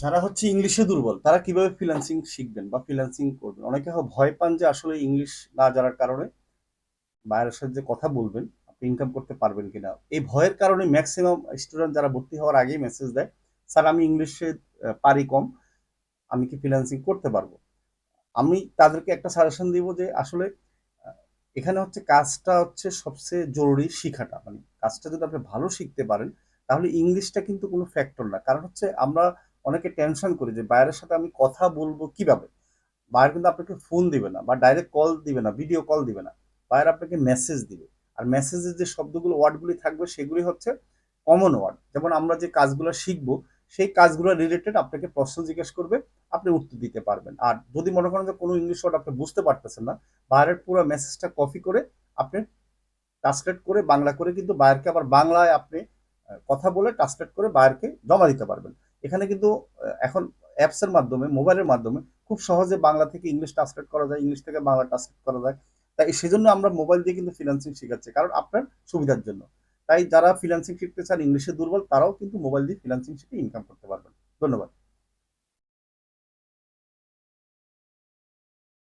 যারা হচ্ছে ইংলিশে দুর্বল, তারা কীভাবে ফ্রিল্যান্সিং শিখবেন বা ফ্রিল্যান্সিং করবেন? অনেকে ভয় পান যে আসলে ইংলিশ না জানার কারণে বাইরের সাথে যে কথা বলবেন, আপনি ইনকাম করতে পারবেন কিনা। এই ভয়ের কারণে ম্যাক্সিমাম স্টুডেন্ট যারা ভর্তি হওয়ার আগেই মেসেজ দেয়, স্যার, আমি ইংলিশে পারি কম, আমি কি ফ্রিল্যান্সিং করতে পারব? আমি তাদেরকে একটা সাজেশন দিব যে আসলে এখানে হচ্ছে কাজটা হচ্ছে সবচেয়ে জরুরি শিখাটা। মানে কাজটা যদি আপনি ভালো শিখতে পারেন, তাহলে ইংলিশটা কিন্তু কোনো ফ্যাক্টর না। কারণ হচ্ছে আমরা অনেকে টেনশন করি যে বাইরের সাথে আমি কথা বলব কীভাবে? বাইরে কিন্তু আপনাকে ফোন দিবে না বা ডাইরেক্ট কল দিবে না ভিডিও কল দিবে না। বাইরে আপনাকে মেসেজ দিবে। আর মেসেজের যে শব্দগুলো ওয়ার্ডগুলি থাকবে, সেগুলি হচ্ছে কমন ওয়ার্ড যেমন আমরা যে কাজগুলো শিখব, সেই কাজগুলো রিলেটেড আপনাকে প্রশ্ন জিজ্ঞেস করবে, আপনি উত্তর দিতে পারবেন। আর যদি মনে করেন যে কোনো ইংলিশ ওয়ার্ড আপনি বুঝতে পারতেছেন না, বাইরের পুরো মেসেজটা কপি করে আপনি ট্রান্সলেট করে বাংলা করে কিন্তু বাইরকে আবার বাংলায় আপনি কথা বলে ট্রান্সলেট করে বাইরকে জমা দিতে পারবেন। এখানে কিন্তু এখন অ্যাপসের মাধ্যমে মোবাইলের মাধ্যমে খুব সহজে বাংলা থেকে ইংলিশ ট্রান্সলেট করা যায় ইংলিশ থেকে বাংলা ট্রান্সলেট করা যায়। তাই সেজন্য আমরা মোবাইল দিয়ে কিন্তু ফ্রিল্যান্সিং শেখাচ্ছি, কারণ আপনার সুবিধার জন্য। তাই যারা ফ্রিল্যান্সিং শিখতে চান ইংলিশে দুর্বল, তারাও কিন্তু মোবাইল দিয়ে ফ্রিল্যান্সিং শিখে ইনকাম করতে পারবেন। ধন্যবাদ।